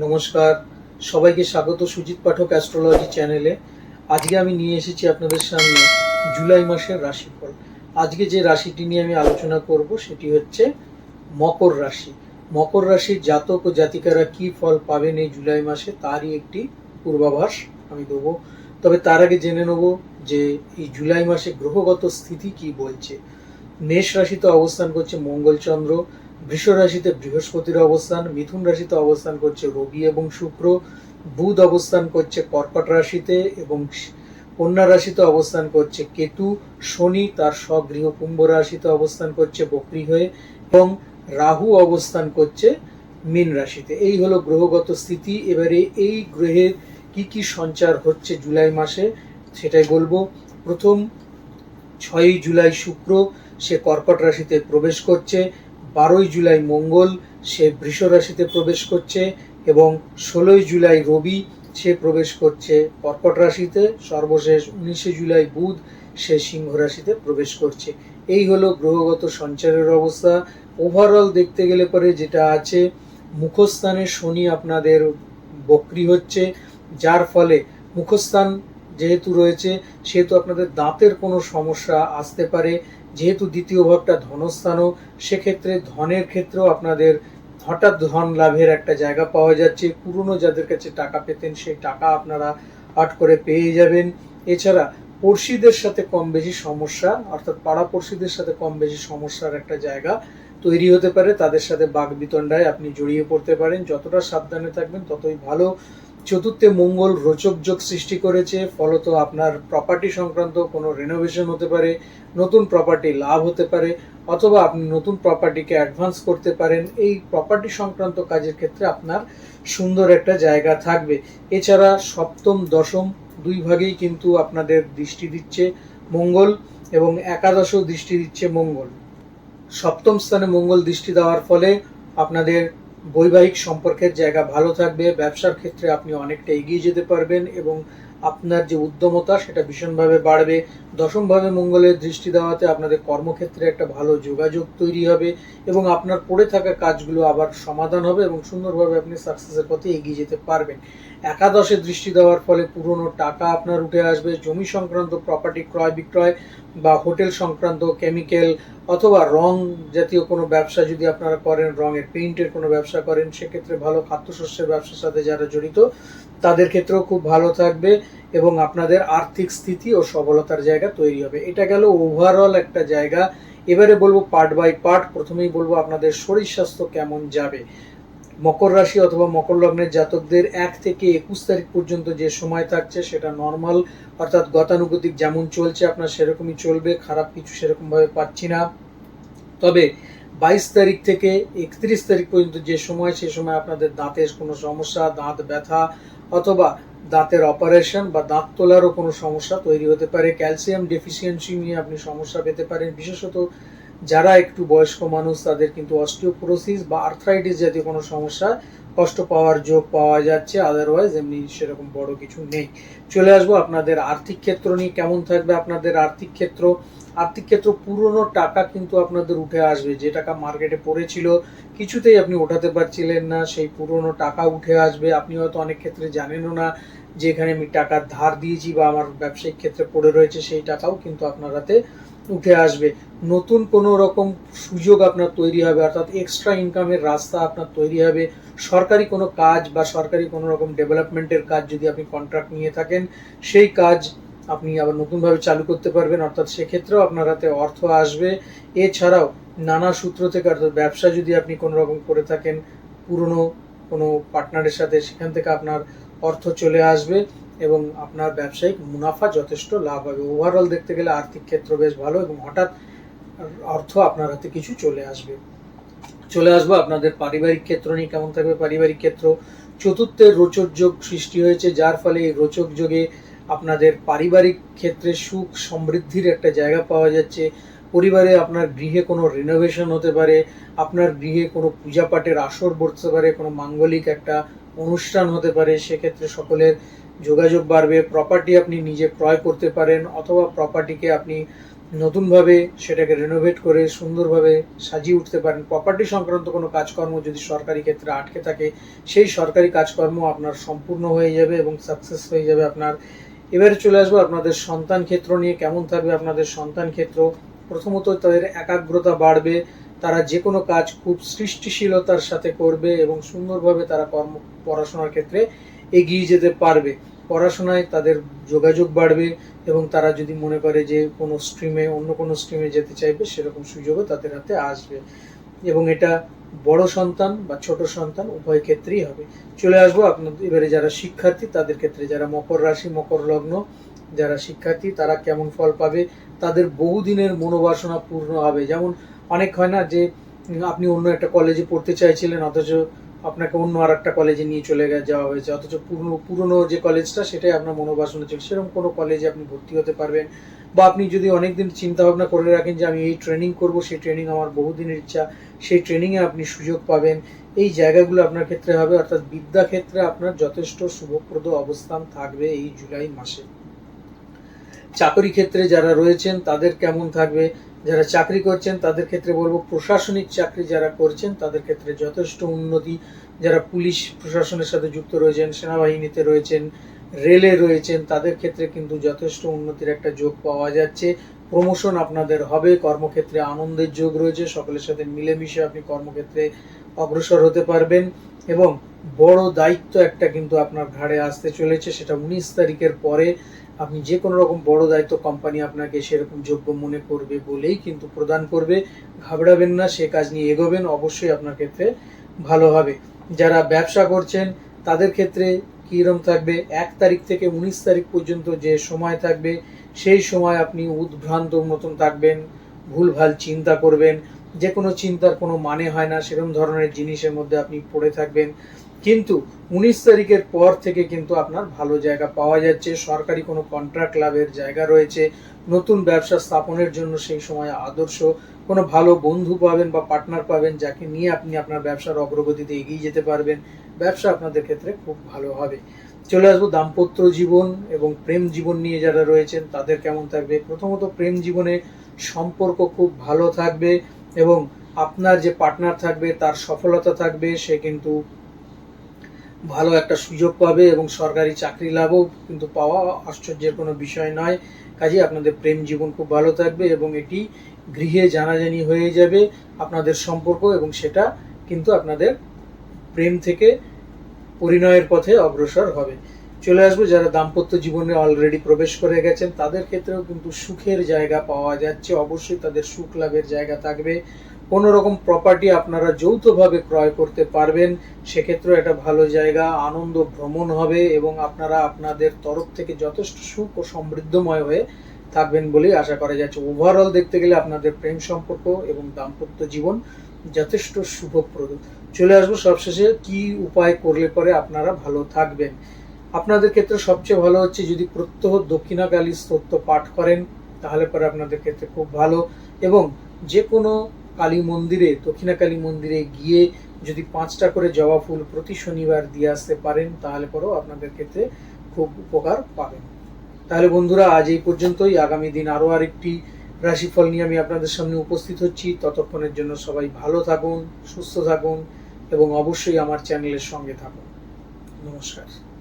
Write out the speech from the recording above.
নমস্কার। সবাইকে স্বাগত সুজিত পাঠক অ্যাস্ট্রোলজি চ্যানেলে। আজকে আমি নিয়ে এসেছি আপনাদের সামনে জুলাই মাসের রাশিফল। আজকে যে রাশিটি নিয়ে আমি আলোচনা করব সেটি হচ্ছে মকর রাশি। মকর রাশির জাতক ও জাতিকারা কি ফল পাবেন এই জুলাই মাসে তারই একটি পূর্বাভাস আমি দেবো। তবে তার আগে জেনে নেব যে এই জুলাই মাসে গ্রহগত স্থিতি কি বলছে। মেষ রাশিতে অবস্থান করছে মঙ্গলচন্দ্র বৃষ রাশিতে বৃহস্পতির অবস্থান, মিথুন রাশিতে অবস্থান করছে রবি এবং শুক্র, বুধ অবস্থান করছে কর্কট রাশিতে এবং কন্যা রাশিতে অবস্থান করছে কেতু, শনি তার স্বগৃহ কুম্ভ রাশিতে অবস্থান করছে বকরি হয়ে এবং রাহু অবস্থান করছে মীন রাশিতে। এই হলো গ্রহগত স্থিতি। এবারে এই গ্রহের কি কি সঞ্চার হচ্ছে জুলাই মাসে সেটাই বলব। প্রথম ছয়ই জুলাই শুক্র, সে কর্কট রাশিতে প্রবেশ করছে। বারোই জুলাই মঙ্গল সে বৃষ রাশিতে প্রবেশ করছে এবং ষোলোই জুলাই রবি সে প্রবেশ করছে কর্কট রাশিতে, সর্বশেষ উনিশে জুলাই বুধ সে সিংহ রাশিতে প্রবেশ করছে। এই হলো গ্রহগত সঞ্চারের অবস্থা। ওভারঅল দেখতে গেলে পরে যেটা আছে, মুখস্থানে শনি আপনাদের বক্রি হচ্ছে, যার ফলে মুখস্থান যেহেতু রয়েছে, সেহেতু আপনাদের দাঁতের কোনো সমস্যা আসতে পারে। যেহেতু দ্বিতীয় ভাবটা ধনস্থানও, সেক্ষেত্রে ধনের ক্ষেত্রেও আপনাদের হঠাৎ ধন লাভের একটা জায়গা পাওয়া যাচ্ছে। পুরনো যাদের কাছে টাকা পেতেন, সেই টাকা আপনারা আট করে পেয়ে যাবেন। এছাড়া পড়শিদের সাথে কম বেশি সমস্যা, অর্থাৎ পাড়া পড়শিদের সাথে কম বেশি সমস্যার একটা জায়গা তৈরি হতে পারে। তাদের সাথে বাঘ বিতণ্ডায় আপনি জড়িয়ে পড়তে পারেন। যতটা সাবধানে থাকবেন, ততই ভালো। চতুর্থে মঙ্গল রোচক যোগ সৃষ্টি করেছে, ফলত আপনার প্রপার্টি সংক্রান্ত কোনো রেনোভেশন হতে পারে, নতুন প্রপার্টি লাভ হতে পারে, অথবা আপনি নতুন প্রপার্টিকে অ্যাডভান্স করতে পারেন, এই প্রপার্টি সংক্রান্ত কাজের ক্ষেত্রে আপনার সুন্দর একটা জায়গা থাকবে। এছাড়া সপ্তম, দশম দুই ভাগেই কিন্তু আপনাদের দৃষ্টি দিচ্ছে মঙ্গল এবং একাদশও দৃষ্টি দিচ্ছে মঙ্গল। সপ্তম স্থানে মঙ্গল দৃষ্টি দেওয়ার ফলে আপনাদের বৈবাহিক সম্পর্কের জায়গা ভালো থাকবে, ব্যবসার ক্ষেত্রে আপনি অনেকটা এগিয়ে যেতে পারবেন এবং আপনার যে উদ্যমতা সেটা ভীষণভাবে বাড়বে। দশমভাবে মঙ্গলের দৃষ্টি দেওয়াতে আপনাদের কর্মক্ষেত্রে একটা ভালো যোগাযোগ তৈরি হবে এবং আপনার পড়ে থাকা কাজগুলো আবার সমাধান হবে এবং সুন্দরভাবে আপনি সাকসেসের পথে এগিয়ে যেতে পারবেন। একাদশে দৃষ্টি দেওয়ার ফলে পুরনো টাকা আপনার উঠে আসবে। জমি সংক্রান্ত প্রপার্টি ক্রয় বিক্রয় বা হোটেল সংক্রান্ত কেমিক্যাল অথবা রং জাতীয় কোনো ব্যবসা যদি আপনারা করেন, রঙের পেইন্টের কোনো ব্যবসা করেন, সেক্ষেত্রে ভালো খাদ্যশস্যের ব্যবসার সাথে যারা জড়িত, তাদের ক্ষেত্রেও খুব ভালো থাকবে এবং আপনাদের আর্থিক স্থিতি ও সবলতার জায়গা তৈরি হবে। এটা গেল ওভারঅল একটা জায়গা। এবারে বলব পার্ট বাই পার্ট প্রথমেই বলব আপনাদের শরীর স্বাস্থ্য কেমন যাবে। মকর রাশি অথবা মকর লগ্নের জাতকদের এক থেকে একুশ তারিখ পর্যন্ত যে সময় থাকছে সেটা নর্মাল অর্থাৎ গতানুগতিক যেমন চলছে আপনার সেরকমই চলবে, খারাপ কিছু সেরকমভাবে পাচ্ছি না। তবে বাইশ তারিখ থেকে একত্রিশ তারিখ পর্যন্ত যে সময়, সে সময় আপনাদের দাঁতের কোনো সমস্যা, দাঁত ব্যথা অথবা দাঁতের অপারেশন বা দাঁত তোলারও কোনো সমস্যা তৈরি হতে পারে। ক্যালসিয়াম ডেফিসিয়েন্সি নিয়ে আপনি সমস্যা পেতে পারেন। বিশেষত যারা একটু বয়স্ক মানুষ, তাদের কিন্তু অস্টিওপোরোসিস বা আর্থ্রাইটিস জাতীয় কোনো সমস্যা কষ্ট পাওয়ার যোগ পাওয়া যাচ্ছে আদারওয়াইজ এমনি সেরকম বড় কিছু নেই। চলে আসব আপনাদের আর্থিক ক্ষেত্র নিয়ে, কেমন থাকবে আপনাদের আর্থিক ক্ষেত্র? আর্থিক ক্ষেত্র পুরনো টাকা কিন্তু আপনাদের উঠে আসবে, যে টাকা মার্কেটে পড়েছিল, কিছুতেই আপনি ওঠাতে পারছিলেন না, সেই পুরনো টাকা উঠে আসবে। আপনি হয়তো অনেক ক্ষেত্রে জানেনও না যে এখানে আমি টাকা ধার দিয়েছি বা আমার ব্যবসায়িক ক্ষেত্রে পড়ে রয়েছে সেই টাকাও কিন্তু আপনার হাতে উঠে আসবে। নতুন কোনো রকম সুযোগ আপনার তৈরি হবে, অর্থাৎ এক্সট্রা ইনকামের রাস্তা আপনার তৈরি হবে। সরকারি কোনো কাজ বা সরকারি কোনো রকম ডেভেলপমেন্টের কাজ যদি আপনি কন্ট্রাক্ট নিয়ে থাকেন, সেই কাজ আপনি আবার নতুনভাবে চালু করতে পারবেন। অর্থাৎ সেক্ষেত্রেও আপনার হাতে অর্থ আসবে। এছাড়াও নানা সূত্র থেকে অর্থাৎ ব্যবসা যদি আপনি কোনো রকম করে থাকেন, পুরনো কোনো পার্টনারের সাথে, সেখান থেকে আপনার অর্থ চলে আসবে এবং আপনার ব্যবসায়িক মুনাফা যথেষ্ট লাভ হবে। ওভারঅল দেখতে গেলে আর্থিক ক্ষেত্র বেশ ভালো এবং হঠাৎ অর্থ আপনার হাতে কিছু চলে আসবে। চলে আসব আপনাদের পারিবারিক ক্ষেত্র নিয়ে কেমন থাকবে? পারিবারিক ক্ষেত্র চতুর্থের রোচক যোগ সৃষ্টি হয়েছে, যার ফলে এই রোচক যোগে আপনাদের পারিবারিক ক্ষেত্রে সুখ, সমৃদ্ধির একটা জায়গা পাওয়া যাচ্ছে। পরিবারে আপনার গৃহে কোনো রিনোভেশন হতে পারে, আপনার গৃহে কোনো পূজা পাঠের আসর বসতে পারে, কোনো মাঙ্গলিক একটা অনুষ্ঠান হতে পারে, সেক্ষেত্রে সকলের যোগাযোগ বাড়বে প্রপার্টি আপনি নিজে ক্রয় করতে পারেন অথবা প্রপার্টিকে আপনি নতুনভাবে সেটাকে রেনোভেট করে সুন্দরভাবে সাজিয়ে উঠতে পারেন। প্রপার্টি সংক্রান্ত কোনো কাজকর্ম যদি সরকারি ক্ষেত্রে আটকে থাকে, সেই সরকারি কাজকর্ম আপনার সম্পূর্ণ হয়ে যাবে এবং সাকসেস হয়ে যাবে আপনার। এবারে চলে আসব আপনাদের সন্তান ক্ষেত্র নিয়ে, কেমন থাকবে আপনাদের সন্তান ক্ষেত্র? প্রথমত তাদের একাগ্রতা বাড়বে, তারা যে কোনো কাজ খুব সৃষ্টিশীলতার সাথে করবে এবং সুন্দরভাবে তারা কর্ম, পড়াশোনার ক্ষেত্রে এগিয়ে যেতে পারবে। পড়াশোনায় তাদের যোগাযোগ বাড়বে এবং তারা যদি মনে করে যে কোনো স্ট্রিমে, অন্য কোনো স্ট্রিমে যেতে চাইবে, সেরকম সুযোগও তাদের হাতে আসবে। এবং এটা বড় সন্তান বা ছোট সন্তান উভয় ক্ষেত্রেই হবে। চলে আসব আপনাদের, এবারে যারা শিক্ষার্থী, তাদের ক্ষেত্রে যারা মকর রাশি, মকর লগ্ন যারা শিক্ষার্থী, তারা কেমন ফল পাবে? তাদের বহুদিনের মনোবাসনা পূর্ণ হবে। যেমন অনেক হয় না যে, আপনি অন্য একটা কলেজে পড়তে চাইছিলেন, অথচ আপনাকে অন্য আর একটা কলেজে নিয়ে চলে যাওয়া হয়েছে। অথচ পুরনো পুরনো যে কলেজটা সেটাই আপনার মনোবাসনা ছিল। সেরকম কোনো কলেজে আপনি ভর্তি হতে পারবেন। বা আপনি যদি অনেকদিন চিন্তা ভাবনা করে রাখেন যে, আমি এই ট্রেনিং করব, সেই ট্রেনিং আমার বহুদিনের ইচ্ছা, সেই ট্রেনিংয়ে আপনি সুযোগ পাবেন। এই জায়গাগুলো আপনার ক্ষেত্রে হবে। অর্থাৎ বিদ্যা ক্ষেত্রে আপনার যথেষ্ট শুভপ্রদ অবস্থান থাকবে এই জুলাই মাসে। চাকরি ক্ষেত্রে যারা রয়েছেন, তাদের কেমন থাকবে? যারা চাকরি করছেন, তাদের ক্ষেত্রে বলব প্রশাসনিক চাকরি যারা করছেন, তাদের ক্ষেত্রে যথেষ্ট উন্নতি। যারা পুলিশ প্রশাসনের সাথে যুক্ত রয়েছেন, সেনাবাহিনীতে রয়েছেন, রেলে রয়েছেন, তাদের ক্ষেত্রে কিন্তু যথেষ্ট উন্নতির একটা যোগ পাওয়া যাচ্ছে। প্রমোশন আপনাদের হবে, কর্মক্ষেত্রে আনন্দের যোগ রয়েছে, সকলের সাথে মিলেমিশে আপনি কর্মক্ষেত্রে অগ্রসর হতে পারবেন এবং বড় দায়িত্ব একটা কিন্তু আপনার ঘাড়ে আসতে চলেছে, সেটা উনিশ তারিখের পরে। আপনি যে কোনো রকম বড় দায়িত্ব কোম্পানি আপনাকে সেরকম যোগ্য মনে করবে বলেই কিন্তু প্রদান করবে। ঘাবড়াবেন না, সে কাজ নিয়ে এগোবেন, অবশ্যই আপনার ক্ষেত্রে ভালো হবে। যারা ব্যবসা করছেন, তাদের ক্ষেত্রে কীরকম থাকবে? এক তারিখ থেকে উনিশ তারিখ পর্যন্ত যে সময় থাকবে, সেই সময় আপনি উদ্ভ্রান্ত মতন থাকবেন, ভুলভাল চিন্তা করবেন। যে কোনো চিন্তার কোনো মানে হয় না সেরকম ধরনের জিনিসের মধ্যে আপনি পড়ে থাকবেন। কিন্তু উনিশ তারিখের পর থেকে কিন্তু আপনার ভালো জায়গা পাওয়া যাচ্ছে। সরকারি কোনো কন্ট্রাক্ট লাভের জায়গা রয়েছে। নতুন ব্যবসা স্থাপনের জন্য সেই সময় আদর্শ। কোনো ভালো বন্ধু পাবেন বা পার্টনার পাবেন যাকে নিয়ে আপনি আপনার ব্যবসার অগ্রগতিতে এগিয়ে যেতে পারবেন। ব্যবসা আপনাদের ক্ষেত্রে খুব ভালো হবে। চলে আসব দাম্পত্য জীবন এবং প্রেম জীবন নিয়ে যারা রয়েছেন, তাদের কেমন থাকবে? প্রথমত প্রেম জীবনে সম্পর্ক খুব ভালো থাকবে এবং আপনার যে পার্টনার থাকবে, তার সফলতা থাকবে, সে কিন্তু ভালো একটা সুযোগ পাবে এবং সরকারি চাকরি লাভও কিন্তু পাওয়া আশ্চর্যের কোনো বিষয় নয়। কাজে আপনাদের প্রেম জীবন খুব ভালো থাকবে এবং এটি গৃহে জানাজানি হয়ে যাবে আপনাদের সম্পর্ক এবং সেটা কিন্তু আপনাদের প্রেম থেকে পরিণয়ের পথে অগ্রসর হবে। চলে আসব যারা দাম্পত্য জীবনে অলরেডি প্রবেশ করে গেছেন, তাদের ক্ষেত্রেও কিন্তু সুখের জায়গা পাওয়া যাচ্ছে। অবশ্যই তাদের সুখ লাভের জায়গা থাকবে। কোনো রকম প্রপার্টি আপনারা যৌথভাবে ক্রয় করতে পারবেন, সেক্ষেত্রেও একটা ভালো জায়গা, আনন্দ ভ্রমণ হবে এবং আপনারা আপনাদের তরফ থেকে যথেষ্ট সুখ ও সমৃদ্ধময় হয়ে থাকবেন বলেই আশা করা যাচ্ছে। ওভারঅল দেখতে গেলে আপনাদের প্রেম সম্পর্ক এবং দাম্পত্য জীবন যথেষ্ট শুভপ্রদ। চলে আসব সবশেষে, কি উপায় করলে পরে আপনারা ভালো থাকবেন? আপনাদের ক্ষেত্রে সবচেয়ে ভালো হচ্ছে যদি প্রত্যহ দক্ষিণাকালী স্তোত্র পাঠ করেন, তাহলে পরে আপনাদের ক্ষেত্রে খুব ভালো এবং যে কোনো কালী মন্দিরে দক্ষিণাকালী মন্দিরে গিয়ে যদি পাঁচটা করে জবা ফুল প্রতি শনিবার দিয়ে আসতে পারেন, তাহলে পরেও আপনাদের ক্ষেত্রে খুব উপকার পাবেন। তাহলে বন্ধুরা, আজ এই পর্যন্তই। আগামী দিন আরও আরেকটি রাশিফল নিয়ে আমি আপনাদের সামনে উপস্থিত হচ্ছি। ততক্ষণের জন্য সবাই ভালো থাকুন, সুস্থ থাকুন এবং অবশ্যই আমার চ্যানেলের সঙ্গে থাকুন। নমস্কার।